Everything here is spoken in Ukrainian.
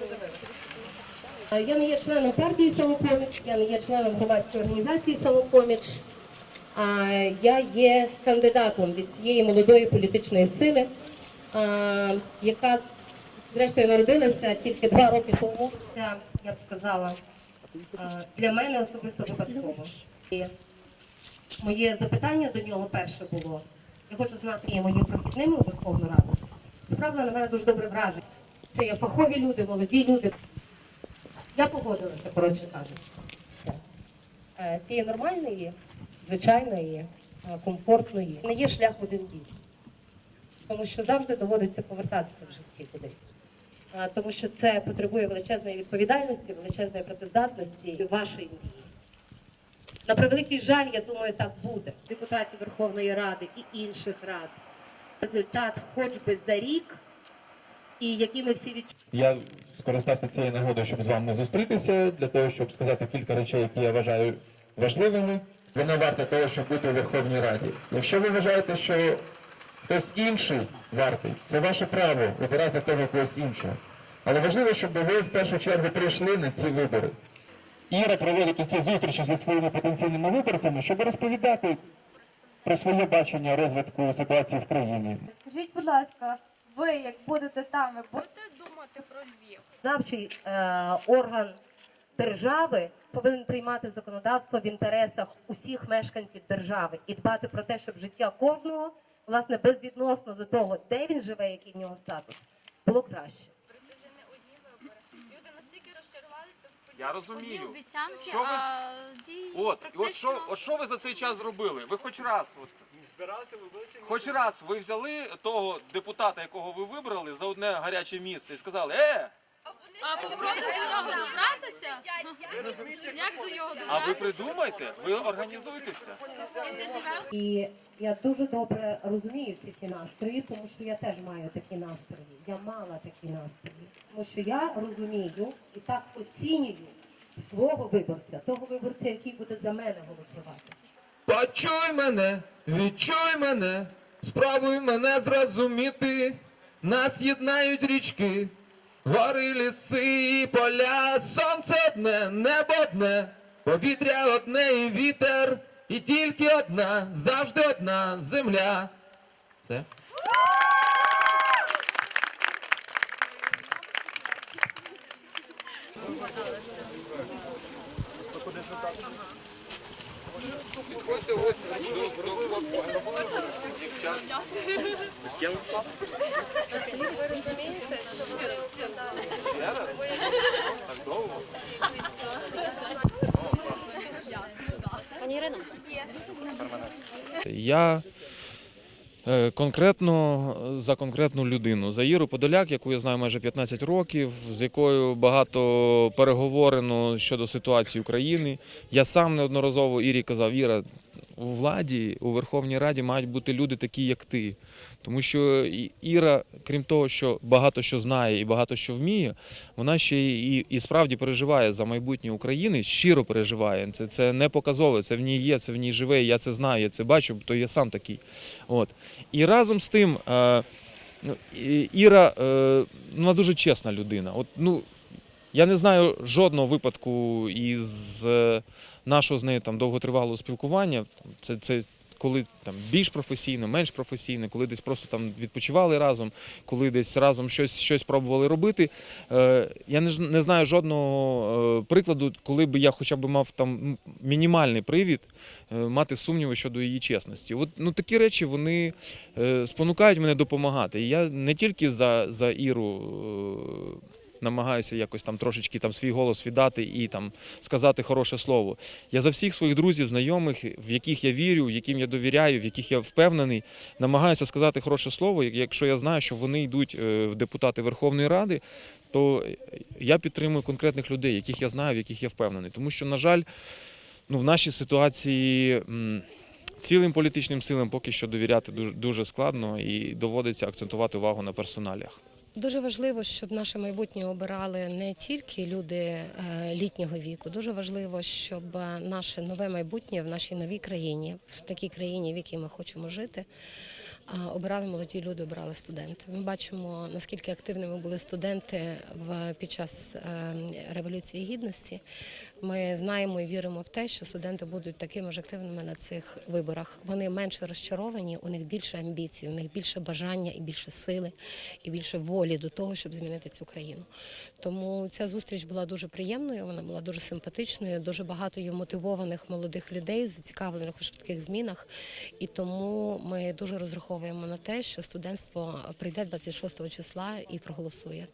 задавили. Я не є членом партії самопоміч, я не є членом громадської організації самопоміч. А я є кандидатом від цієї молодої політичної сили, яка зрештою народилася тільки два роки тому. Це, я б сказала, для мене особисто випадково. Моє запитання до нього перше було. Я хочу знати, є мої прохідними у Верховну Раду. Справді на мене дуже добре враження. Це є фахові люди, молоді люди. Я погодилася, коротше кажучи. Е, Це є нормальної, звичайної, е, комфортної. Не є шлях один бік. Тому що завжди доводиться повертатися в житті кудись. Е, Тому що це потребує величезної відповідальності, величезної працездатності вашої мрії. На превеликий жаль, я думаю, так буде. Депутатів Верховної Ради і інших рад. Результат хоч би за рік, і які ми всі відчуваємо. Я скористався цією нагодою, щоб з вами зустрітися, для того, щоб сказати кілька речей, які я вважаю важливими. Воно варте того, щоб бути у Верховній Раді. Якщо ви вважаєте, що хтось інший вартий, це ваше право вибирати того когось іншого. Але важливо, щоб ви в першу чергу прийшли на ці вибори. Іра проводить ці зустрічі зі своїми потенційними виборцями, щоб розповідати про своє бачення розвитку ситуації в країні. Скажіть, будь ласка, ви як будете там, ви будете думати про Львів? Виконавчий е, орган держави повинен приймати законодавство в інтересах усіх мешканців держави і дбати про те, щоб життя кожного, власне, безвідносно до того, де він живе, який в нього статус, було краще. Це вже не одні вибори. Люди настільки Я розумію. Одні обіцянки, Що ви з- а дій От, і от практично... що, от що ви за цей час зробили? Ви хоч раз, от, хоч раз ви взяли того депутата, якого ви вибрали, за одне гаряче місце і сказали, е, А попробуйте до нього добратися? Як до нього а ви добратися? придумайте, ви організуйтеся. І я дуже добре розумію всі ці настрої, тому що я теж маю такі настрої. Я мала такі настрої. Тому що я розумію і так оцінюю свого виборця, того виборця, який буде за мене голосувати. Почуй мене, відчуй мене, спробуй мене зрозуміти. Нас єднають річки, гори, ліси і поля, сонце одне, небо одне, повітря одне і вітер, і тільки одна, завжди одна земля. Все. Ви розумієте, що ви Так довго? Я е, конкретно за конкретну людину. За Іру Подоляк, яку я знаю майже 15 років, з якою багато переговорено щодо ситуації України. Я сам неодноразово Ірі казав, Іра, у владі, у Верховній Раді мають бути люди такі, як ти. Тому що Іра, крім того, що багато що знає і багато що вміє, вона ще і, і справді переживає за майбутнє України, щиро переживає. Це, це не показове, це в ній є, це в ній живе. Я це знаю, я це бачу, то я сам такий. От. І разом з тим, е, ну, Іра е, вона дуже чесна людина. От, ну, я не знаю жодного випадку із е, нашого з нею там довготривалого спілкування. Це, це коли там більш професійно, менш професійно, коли десь просто там відпочивали разом, коли десь разом щось, щось пробували робити. Е, я не, не знаю жодного е, прикладу, коли би я хоча б мав там мінімальний привід е, мати сумніви щодо її чесності. От ну такі речі вони спонукають мене допомагати. І я не тільки за, за Іру. Намагаюся якось там трошечки там свій голос віддати і там сказати хороше слово. Я за всіх своїх друзів, знайомих, в яких я вірю, яким я довіряю, в яких я впевнений, намагаюся сказати хороше слово. Якщо я знаю, що вони йдуть е, в депутати Верховної Ради, то я підтримую конкретних людей, яких я знаю, в яких я впевнений. Тому що, на жаль, ну, в нашій ситуації цілим політичним силам поки що довіряти дуже складно і доводиться акцентувати увагу на персоналях. Дуже важливо, щоб наше майбутнє обирали не тільки люди е, літнього віку. Дуже важливо, щоб е, наше нове майбутнє в нашій новій країні, в такій країні, в якій ми хочемо жити. Обирали молоді люди, обирали студенти. Ми бачимо, наскільки активними були студенти під час е, революції гідності. Ми знаємо і віримо в те, що студенти будуть такими ж активними на цих виборах. Вони менше розчаровані, у них більше амбіцій, у них більше бажання і більше сили, і більше волі до того, щоб змінити цю країну. Тому ця зустріч була дуже приємною, вона була дуже симпатичною. Дуже багато є мотивованих молодих людей, зацікавлених у швидких змінах. І тому ми дуже розраховуємо на те, що студентство прийде 26 числа і проголосує.